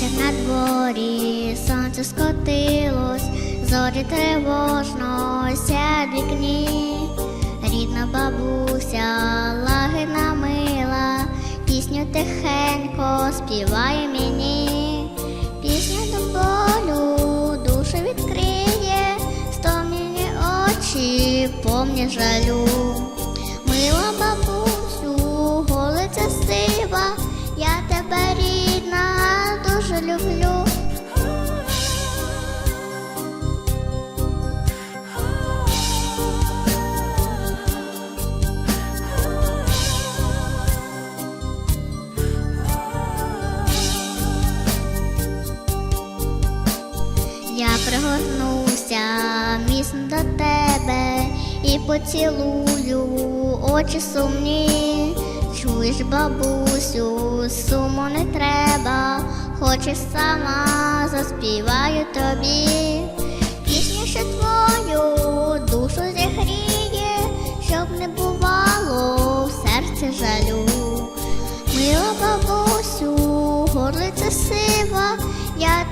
Вечір на дворі, сонце скотилось, зорі тривожно сядь вікні. Співає мені, пісня до болю душу відкриє, стомлені очі, помні жалю. Мила бабусю, голиця сива, я тебе рідна, дуже люблю. Я пригорнуся міцно до тебе і поцілую очі сумні. Чуєш, бабусю, суму не треба, хочеш сама заспіваю тобі. Пісню, що твою душу зігріє, щоб не бувало в серці жалю. Мила бабусю, горлиця сива, я